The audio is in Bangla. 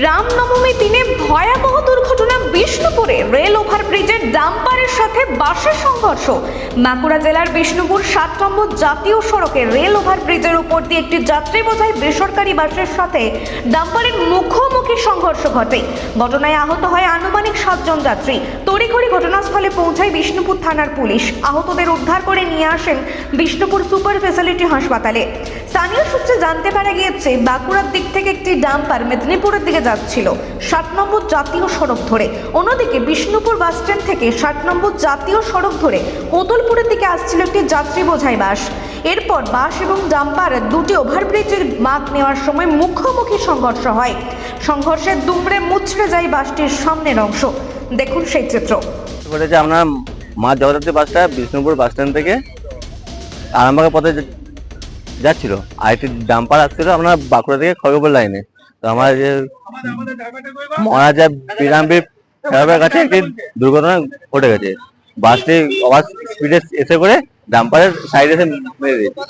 রামনবমী দিনে ভয়াবহ দুর্ঘটনা বিষ্ণুপুরে রেল ওভারব্রিজের ডাম্পারের সাথে বাসের সংঘর্ষ। বাঁকুড়া জেলার বিষ্ণুপুর সাত নম্বর জাতীয় সড়কে রেল ওভারব্রিজের উপর দিয়ে একটি যাত্রী বোঝাই বেসরকারি বাসের সাথে ডাম্পারের মুখোমুখি সংঘর্ষ ঘটে। ঘটনায় আহত হয় আনুমানিক সাতজন যাত্রী। তড়িঘড়ি ঘটনাস্থলে পৌঁছায় বিষ্ণুপুর থানার পুলিশ। আহতদের উদ্ধার করে নিয়ে আসেন বিষ্ণুপুর সুপার ফেসিলিটি হাসপাতালে। স্থানীয় সূত্রে জানতে পারা গিয়েছে, বাঁকুড়ার দিক থেকে একটি ডাম্পার মেদিনীপুরের দিকে যাচ্ছিল। ষাট নম্বর জাতীয় সড়ক ধরে। অন্যদিকে বিষ্ণুপুর বাস স্ট্যান্ড থেকে ষাট নম্বর জাতীয় সড়ক ধরে কোতলপুরের দিকে আসছিল একটি যাত্রী বোঝাই বাস। এরপর বাস এবং ডাম্পার দুটি ওভারব্রিজের মাপ নেওয়ার সময় মুখোমুখি সংঘর্ষ হয়। সংঘর্ষের দুমড়ে মুচড়ে যায় বাসটির সামনের অংশ। দেখুন সেই চিত্র। আপনার মা জগদ্ধাত্রী বাসটা বিষ্ণুপুর বাস স্ট্যান্ড থেকে আরামবাগের পথে যাচ্ছিল। আর একটি ডাম্পার আসছিল আপনার বাঁকুড়া থেকে খড়গপুর লাইনে তো আমার যে মহারাজা বিরামবীর সাহেবের কাছে একটি দুর্ঘটনা ঘটে গেছে। বাসটি আবার স্পিডে এসে করে ডাম্পারের সাইডে এসে মেরে দিয়েছে।